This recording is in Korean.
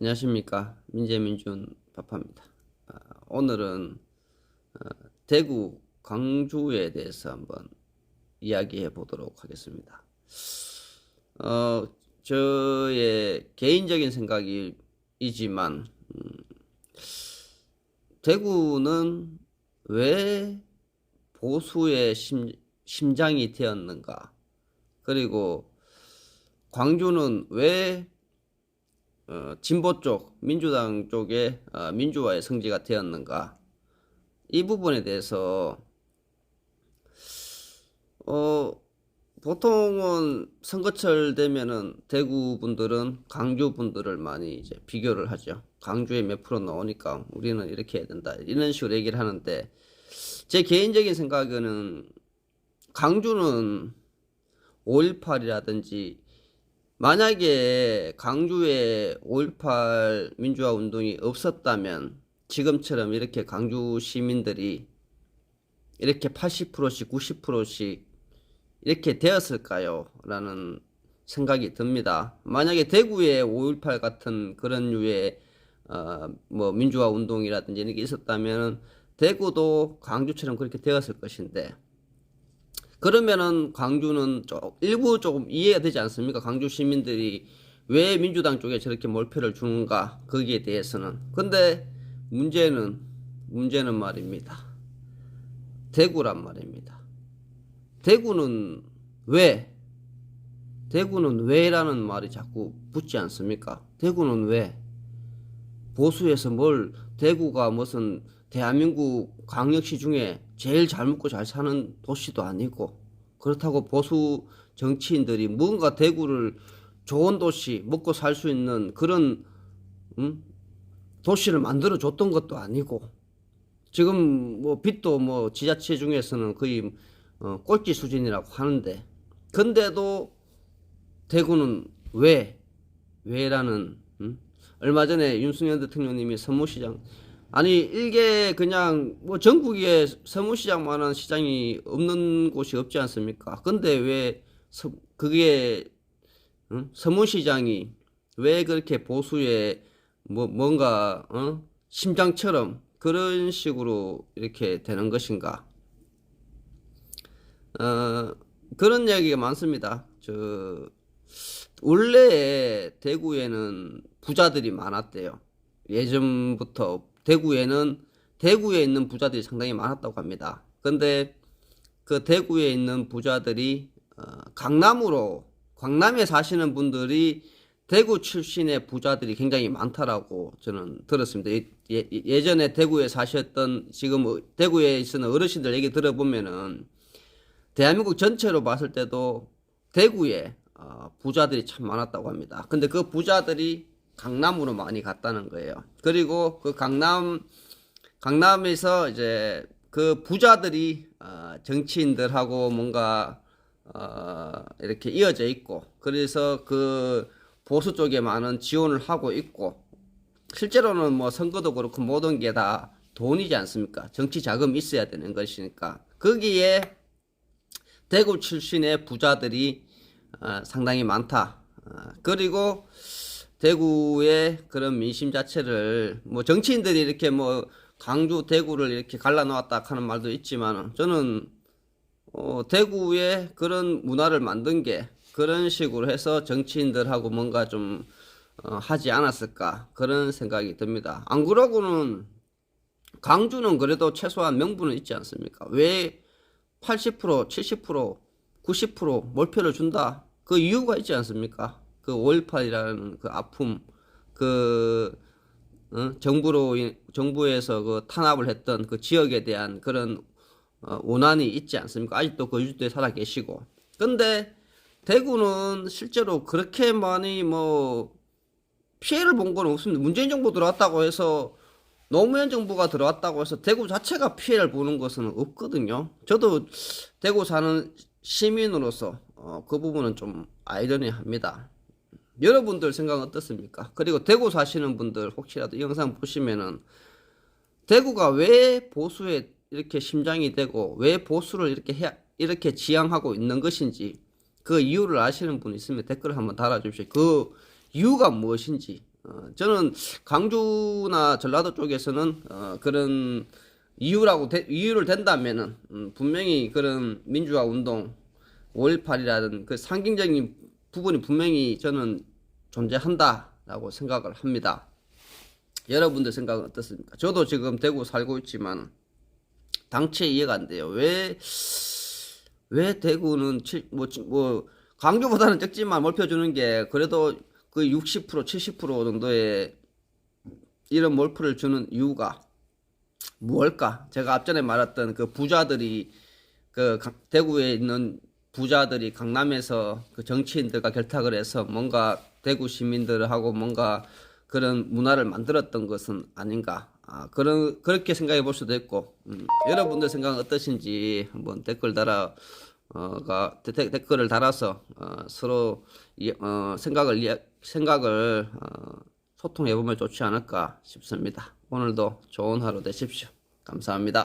안녕하십니까 민재민준 파파입니다. 아, 오늘은 어, 대구 광주에 대해서 한번 이야기해 보도록 하겠습니다. 어, 저의 개인적인 생각이지만 음, 대구는 왜 보수의 심, 심장이 되었는가? 그리고 광주는 왜 어, 진보 쪽, 민주당 쪽의 어, 민주화의 성지가 되었는가? 이 부분에 대해서 어, 보통은 선거철 되면은 대구 분들은 광주 분들을 많이 이제 비교를 하죠. 광주에 몇 프로 나오니까 우리는 이렇게 해야 된다. 이런 식으로 얘기를 하는데 제 개인적인 생각에는 광주는 5.18이라든지 만약에 강주에 5.18 민주화 운동이 없었다면 지금처럼 이렇게 강주 시민들이 이렇게 80%씩 90%씩 이렇게 되었을까요? 라는 생각이 듭니다. 만약에 대구에 5.18 같은 그런 류의 어, 뭐 민주화 운동이라든지 이런 게 있었다면 대구도 광주처럼 그렇게 되었을 것인데 그러면은 광주는 좀 일부 조금 이해가 되지 않습니까? 광주 시민들이 왜 민주당 쪽에 저렇게 몰표를 주는가 거기에 대해서는 근데 문제는 문제는 말입니다. 대구란 말입니다. 대구는 왜 대구는 왜라는 말이 자꾸 붙지 않습니까? 대구는 왜 보수에서 뭘 대구가 무슨 대한민국 광역시 중에 제일 잘 먹고 잘 사는 도시도 아니고 그렇다고 보수 정치인들이 뭔가 대구를 좋은 도시 먹고 살 수 있는 그런 음? 도시를 만들어 줬던 것도 아니고 지금 뭐 빚도 뭐 지자체 중에서는 거의 어, 꼴찌 수준이라고 하는데 근데도 대구는 왜 왜라는 음? 얼마 전에 윤석열 대통령님이 서무시장 아니 이게 그냥 뭐 전국에 서무시장만한 시장이 없는 곳이 없지 않습니까? 근데 왜 서, 그게 응? 서무시장이 왜 그렇게 보수의 뭐 뭔가 어? 심장처럼 그런 식으로 이렇게 되는 것인가? 어, 그런 이야기가 많습니다. 저 원래 대구에는 부자들이 많았대요. 예전부터 대구에는 대구에 있는 부자들이 상당히 많았다고 합니다. 근데 그 대구에 있는 부자들이 어, 강남으로 강남에 사시는 분들이 대구 출신의 부자들이 굉장히 많다라고 저는 들었습니다. 예, 예, 전에 대구에 사셨던 지금 어- 대구에 있는 어르신들 얘기 들어보면은 대한민국 전체로 봤을 때도 대구에 어, 부자들이 참 많았다고 합니다. 근데 그 부자들이 강남으로 많이 갔다는 거예요. 그리고 그 강남 강남에서 이제 그 부자들이 어, 정치인들하고 뭔가 어, 이렇게 이어져 있고 그래서 그 보수 쪽에 많은 지원을 하고 있고 실제로는 뭐 선거도 그렇고 모든 게 다 돈이지 않습니까? 정치 자금이 있어야 되는 것이니까 거기에 대구 출신의 부자들이 어, 상당히 많다. 어, 그리고 대구의 그런 민심 자체를 뭐 정치인들이 이렇게 뭐 강주 대구를 이렇게 갈라놓았다 하는 말도 있지만 저는 어, 대구에 그런 문화를 만든 게 그런 식으로 해서 정치인들하고 뭔가 좀 어, 하지 않았을까 그런 생각이 듭니다. 안 그러고는 강주는 그래도 최소한 명분은 있지 않습니까? 왜 80%, 70%, 90% 몰표를 준다? 그 이유가 있지 않습니까? 그 5.18이라는 그 아픔, 그 어? 정부로 인- 정부에서 그 탄압을 했던 그 지역에 대한 그런 어, 원한이 있지 않습니까? 아직도 그 유주도에 살아 계시고. 근데 대구는 실제로 그렇게 많이 뭐 피해를 본 건 없습니다. 문재인 정부 들어왔다고 해서 노무현 정부가 들어왔다고 해서 대구 자체가 피해를 보는 것은 없거든요. 저도 대구 사는 시민으로서 어, 그 부분은 좀 아이러니합니다. 여러분들 생각은 어떻습니까? 그리고 대구 사시는 분들 혹시라도 이 영상 보시면은 대구가 왜 보수에 이렇게 심장이 되고 왜 보수를 이렇게 해, 이렇게 지향하고 있는 것인지 그 이유를 아시는 분 있으면 댓글 한번 달아주십시오. 그 이유가 무엇인지 어, 저는 강주나 전라도 쪽에서는 어, 그런 이유라고 대- 이유를 댄다면은 음, 분명히 그런 민주화 운동 5.18이라는 그 상징적인 부분이 분명히 저는 존재한다라고 생각을 합니다. 여러분들 생각은 어떻습니까? 저도 지금 대구 살고 있지만 당체 이해가 안 돼요. 왜, 왜 대구는 칠, 뭐, 치- 뭐, 광주보다는 적지만 몰표주는 게 그래도 그 60%, 70% 정도의 이런 몰표를 주는 이유가 무엇일까? 제가 앞전에 말했던 그 부자들이 그 강- 대구에 있는 부자들이 강남에서 그 정치인들과 결탁을 해서 뭔가 대구 시민들하고 뭔가 그런 문화를 만들었던 것은 아닌가. 아, 그런, 그렇게 생각해 볼 수도 있고, 음, 여러분들 생각은 어떠신지 한번 댓글 달아, 어가, 댓글을 달아서, 어, 서로, 이, 어, 생각을, 이야- 생각을, 어, 소통해 보면 좋지 않을까 싶습니다. 오늘도 좋은 하루 되십시오. 감사합니다.